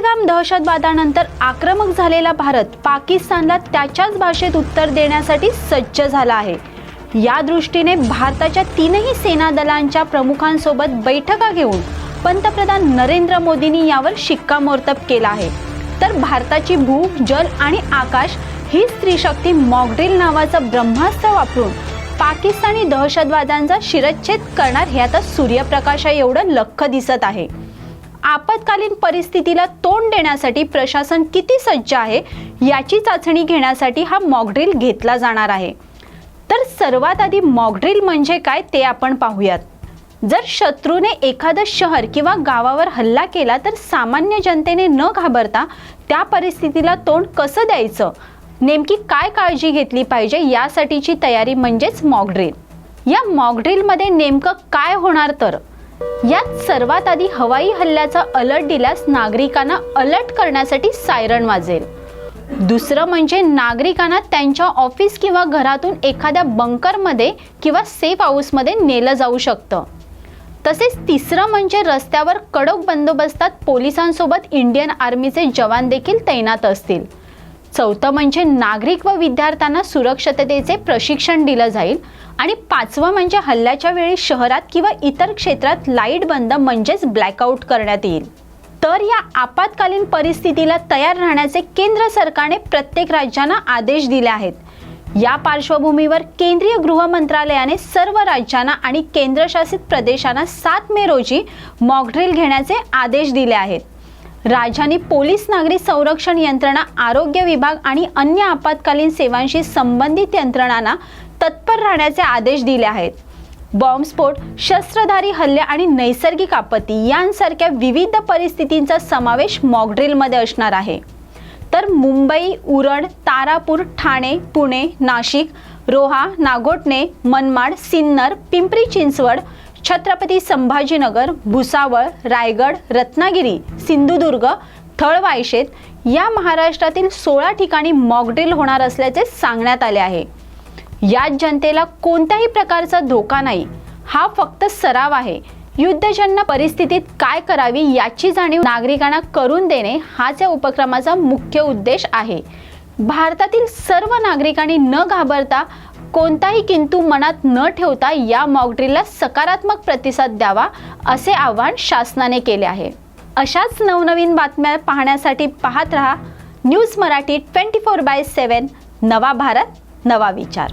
पहलगाम दहशतवादानंतर आक्रमक झालेला भारत पाकिस्तानला त्याच्याच भाषेत उत्तर देण्यासाठी सज्ज झाला आहे. या दृष्टीने भारताच्या तीनही सेना दलांच्या प्रमुखांसोबत बैठका घेऊन पंतप्रधान नरेंद्र मोदींनी यावर शिक्कामोर्तब केला आहे. तर भारताची भू जल आणि आकाश ही स्त्रीशक्ती मॉकड्रिल नावाचं ब्रह्मास्त्र वापरून पाकिस्तानी दहशतवाद्यांचा शिरच्छेद करणार हे आता सूर्यप्रकाशा एवढं लख दिसत आहे. आपत्कालीन परिस्थितीला तोंड देण्यासाठी प्रशासन किती सज्ज आहे याची चाचणी घेण्यासाठी हा मॉकड्रिल घेतला जाणार आहे. तर सर्वात आधी मॉकड्रिल म्हणजे काय ते आपण पाहूयात. जर शत्रूने एखादं शहर किंवा गावावर हल्ला केला तर सामान्य जनतेने न घाबरता त्या परिस्थितीला तोंड कसं द्यायचं? नेमकी काय काळजी घेतली पाहिजे यासाठीची तयारी म्हणजेच मॉकड्रिल या मॉकड्रिलमध्ये नेमकं काय होणार तर? यात सर्वात आधी हवाई हल्ल्याचा अलर्ट दिल्यास नागरिकांना अलर्ट करण्यासाठी सायरन वाजेल. दुसरं म्हणजे नागरिकांना त्यांच्या ऑफिस किंवा घरातून एखाद्या बंकरमध्ये किंवा सेफ हाऊसमध्ये नेलं जाऊ शकतं. तसेच तिसरं म्हणजे रस्त्यावर कडक बंदोबस्तात पोलिसांसोबत इंडियन आर्मीचे जवान देखील तैनात असतील. चौथं म्हणजे नागरिक व विद्यार्थ्यांना सुरक्षिततेचे प्रशिक्षण दिलं जाईल आणि पाचवं म्हणजे हल्ल्याच्या वेळी शहरात किंवा इतर क्षेत्रात लाइट बंद म्हणजेच ब्लॅकआउट करण्यात येईल. तर या आपत्कालीन परिस्थितीला तयार राहण्याचे केंद्र सरकारने प्रत्येक राज्यांना आदेश दिले आहेत. या पार्श्वभूमीवर केंद्रीय गृह मंत्रालयाने सर्व राज्यांना आणि केंद्रशासित प्रदेशांना सात मे रोजी मॉकड्रिल घेण्याचे आदेश दिले आहेत. राज्यांनी पोलीस नागरी संरक्षण यंत्रणा आरोग्य विभाग आणि अन्य आपत्कालीन सेवांशी संबंधित यंत्रणांना तत्पर राहण्याचे आदेश दिले आहेत. बॉम्बस्फोट शस्त्रधारी हल्ले आणि नैसर्गिक आपत्ती यांसारख्या विविध परिस्थितींचा समावेश मॉकड्रिलमध्ये असणार आहे. तर मुंबई उरण तारापूर ठाणे पुणे नाशिक रोहा नागोटणे मनमाड सिन्नर पिंपरी चिंचवड छत्रपती संभाजीनगर भुसावळ रायगड रत्नागिरी सिंधुदुर्ग थळवायशेत या महाराष्ट्रातील सोळा ठिकाणी मॉकड्रिल होणार असल्याचे सांगण्यात आले आहे. यात जनतेला कोणत्याही प्रकारचा धोका नाही. हा फक्त सराव आहे. युद्धजन्य परिस्थितीत काय करावी याची जाणीव नागरिकांना करून देणे हाच या उपक्रमाचा मुख्य उद्देश आहे. भारतातील सर्व नागरिकांनी न घाबरता कोणताही किंतू मनात न ठेवता या मॉकड्रीलला सकारात्मक प्रतिसाद द्यावा असे आवाहन शासनाने केले आहे. अशाच नवनवीन बातम्या पाहण्यासाठी पाहत रहा news Marathi twenty four by seven नवा भारत नवा विचार.